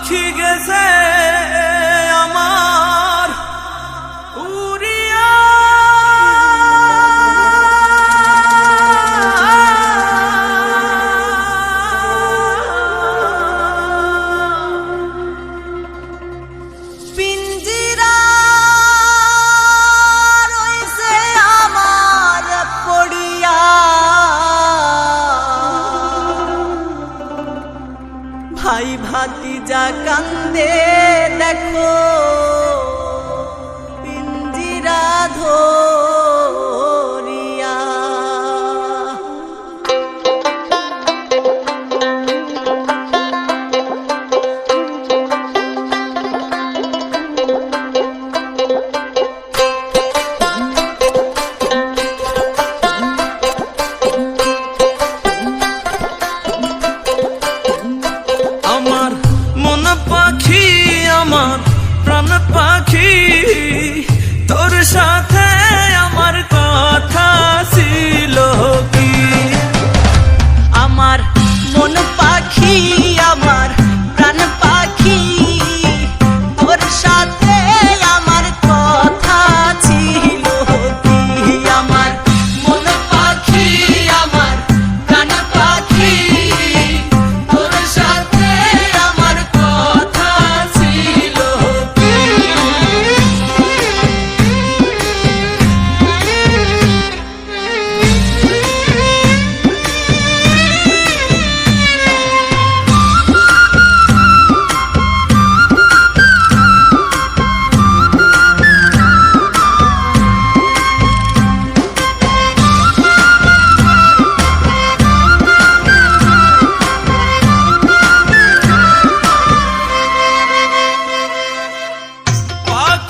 পাখি গেছে ভাই ভাতি যা কান্দে দেখো। fuerza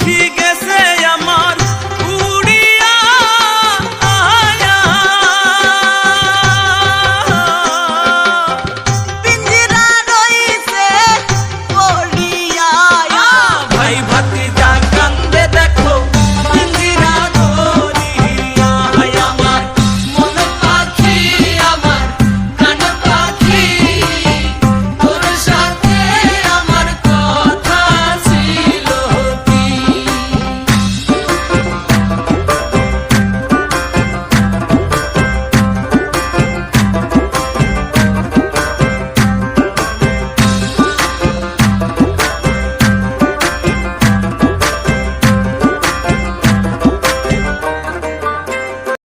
fica